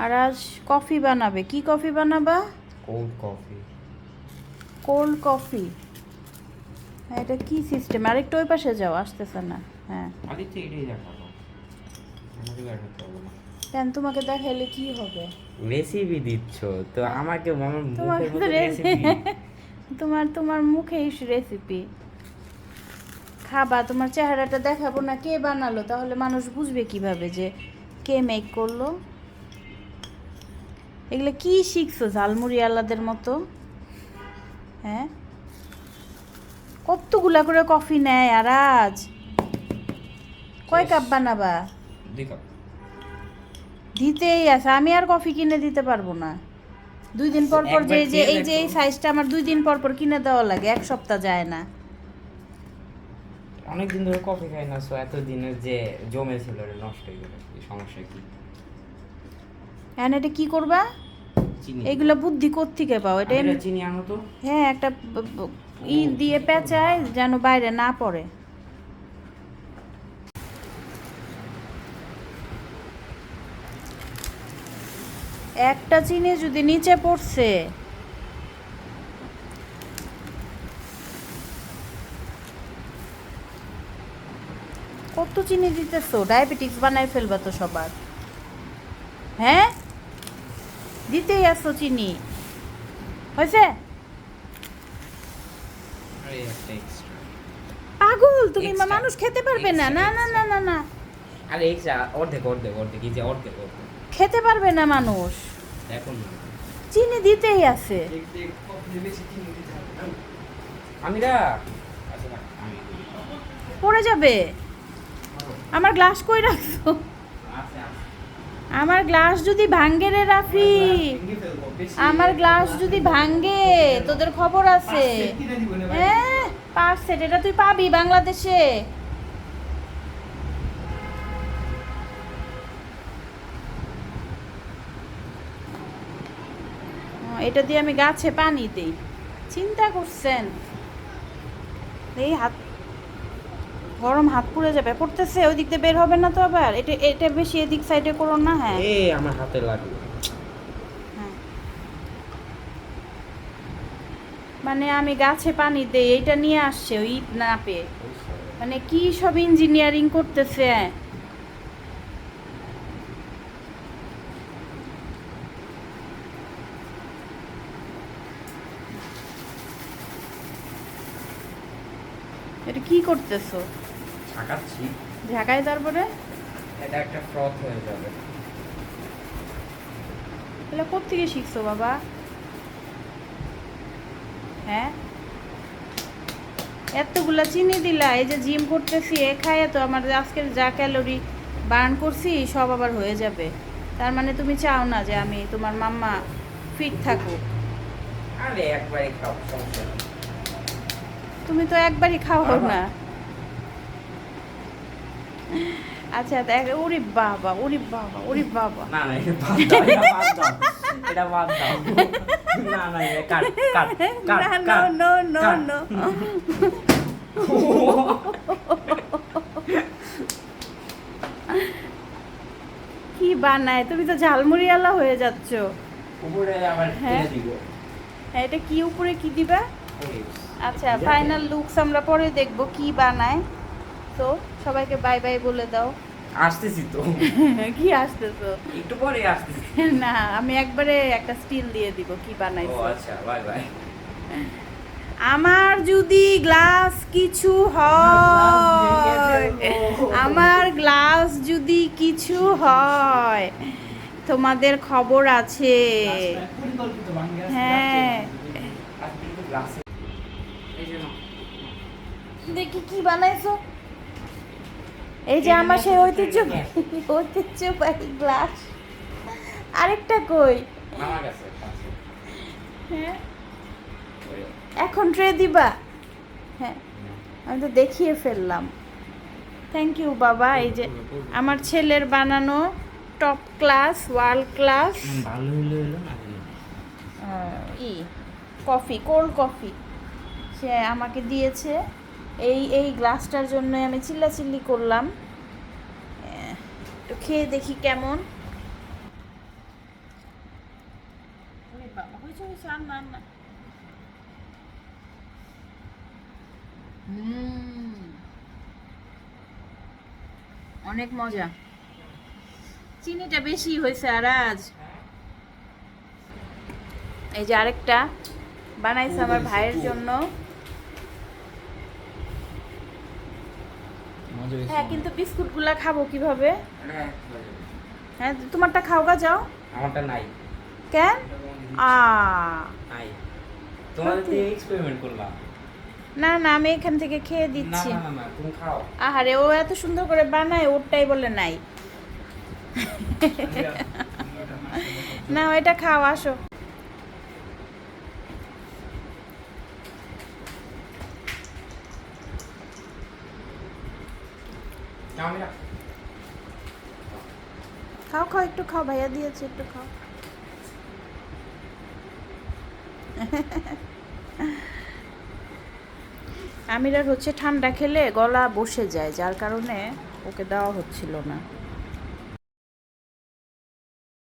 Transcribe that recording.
আর আজ কফি বানাবে। কি কফি বানাবা? কোল্ড কফি কোল্ড কফি হ্যাঁ এটা কি সিস্টেম আরেকটু ওই পাশে যাও আসতেছে না। হ্যাঁ। আগে তো এটাই দেখাবো। আমাকে দেখাতে হবে না কেন তোমাকে দেখাইলে কি হবে? রেসিপি দিচ্ছ তো আমাকে আমার তো রেসিপি তোমার তোমার মুখেই রেসিপি খাবা তোমার চেহারাটা দেখাবো না কে বানালো তাহলে মানুষ বুঝবে কীভাবে যে কে মেক করল। এগুলো কি শিখছো? ঝালমুড়ি আলাদের মতো? হ্যাঁ? কতগুলা করে কফি নেয় আর আজ কয় কাপ বানাবা? দিতেই আছে। আমি আর কফি কিনে দিতে পারব না। দুই দিন পর পর যে যে এই যে এই সাইজটা আমার দুই দিন পর পর কিনে দেওয়া লাগে। এক সপ্তাহ যায় না। অনেকদিন ধরে কফি খাই না সো এত দিনের যে জমেছিল ওটা নষ্ট হয়ে গেল। সমস্যা কি? হ্যাঁ এটা কি করবা? চিনি। এগুলো বুদ্ধি কোত্থেকে পাও? এটা চিনি আনো তো। হ্যাঁ একটা ই দিয়ে পেঁচায় যেন বাইরে না পড়ে। একটা চিনি যদি নিচে পড়ছে কত চিনি দিতেছো? ডায়াবেটিস বানাই ফেলবা তো সবার। হ্যাঁ? দিতেই আসো চিনি হয়েছে? পাগল তুমি মানুষ খেতে পারবে না। না না না না না। আরে এক্সট্রা অর্ধেক অর্ধেক অর্ধেক এই যে অর্ধেক অর্ধেক। খেতে পারবে না মানুষ। এখন চিনি দিতেই আছে। আমিরা আচ্ছা না, পড়ে যাবে। আমার গ্লাস কই রাখছো? আছে আছে। আমার গ্লাস যদি ভাঙ্গে রে রাফি? আমার গ্লাস যদি ভাঙ্গে তোদের খবর আছে। হ্যাঁ পাঁচ সেট, এটা তুই পাবি বাংলাদেশে। এটা দিয়ে আমি গাছে পানি দিই। চিন্তা করছেন? এই হাত গরম হাত পুড়ে যাবে পড়তেছে ওই দিক দিয়ে বের হবে না তো আবার। এটা এটা বেশি এদিক সাইডে করো না হ্যাঁ। এ আমার হাতে লাগল হ্যাঁ। মানে আমি গাছে পানি দেই এইটা নিয়ে আসছে ওই ইট না পেয়ে। মানে কি সব ইঞ্জিনিয়ারিং করতেছে? এটা কি করতেছো? ছাকাচ্ছি ঢাকায় তারপরে? এটা একটা ফ্রথ হয়ে যাবে। এগুলো কোথেকে শিখছো বাবা? হ্যাঁ? এতগুলা চিনি দিলা এই যে জিম করতেছি এ খায় তো আমার আজকের যা ক্যালোরি বার্ন করছি সব আবার হয়ে যাবে। তার মানে তুমি চাও না যে আমি তোমার মাম্মা ফিট থাকুক। আরে একবারে খাও সমস্যা তুমি তো একবারই খাও না। আচ্ছা দেখ ওরে বাবা ওরে বাবা ওরে বাবা। না না এটা বাদ দাও এটা বাদ দাও না না এটা কাট কাট কাট না নো নো নো কি বানায়? তুমি তো ঝালমুড়িওয়ালা হয়ে যাচ্ছ। উপরে আবার হ্যাঁ। দিব। হ্যাঁ, এটা কি উপরে কি দিবা? আচ্ছা ফাইনাল লুকস আমরা পরে দেখব কি বানায়। তো সবাইকে বাই বাই বলে দাও। আসতেছি তো। কি আসতেছো? একটু পরে আসতেছি। না আমি একবারে একটা স্টিল দিয়ে দিব কি ও বানাইছো আচ্ছা বাই বাই আমার যদি গ্লাস কিছু হয় আমার গ্লাস যদি কিছু হয় তোমাদের খবর আছে। হ্যাঁ। দেখি কি বানাইছো? এই যে আমার সেই ঐতিহ্য ঐতিহ্যবাহী গ্লাস আরেকটা কই? হ্যাঁ? এখন ট্রে দিবা? হ্যাঁ আমি তো দেখিয়ে ফেললাম। থ্যাংক ইউ বাবা। এই যে আমার ছেলের বানানো টপ ক্লাস ওয়ার্ল্ড ক্লাস ই কফি কোল্ড কফি সে আমাকে দিয়েছে। এই এই গ্লাসটার জন্য আমি চিল্লাচিল্লি করলাম। আহ, একটু খেয়ে দেখি কেমন। অনেক মজা। চিনিটা বেশি হয়েছে আর আজ। এই যে আরেকটা বানাইছে আমার ভাইয়ের জন্য মজা হয়েছে হ্যাঁ কিন্তু বিস্কুটগুলা খাব কীভাবে? হ্যাঁ, হ্যাঁ তোমারটা খাও গা যাও। আমারটা নাই। কেন? আ। নাই। তোমাদের দিয়ে এক্সপেরিমেন্ট করলাম না না আমি এখান থেকে খেয়ে দিচ্ছি। না না না তুমি খাও। আহারে ও এত সুন্দর করে বানায় ওরটাই বলে নাই। না এটা খাও আসো। খাও খাও, একটু খাও, ভাইয়া দিয়েছে, একটু খাও। আমিরার হচ্ছে ঠান্ডা খেলে গলা বসে যায়, যার কারণে ওকে দেওয়া হচ্ছিল না।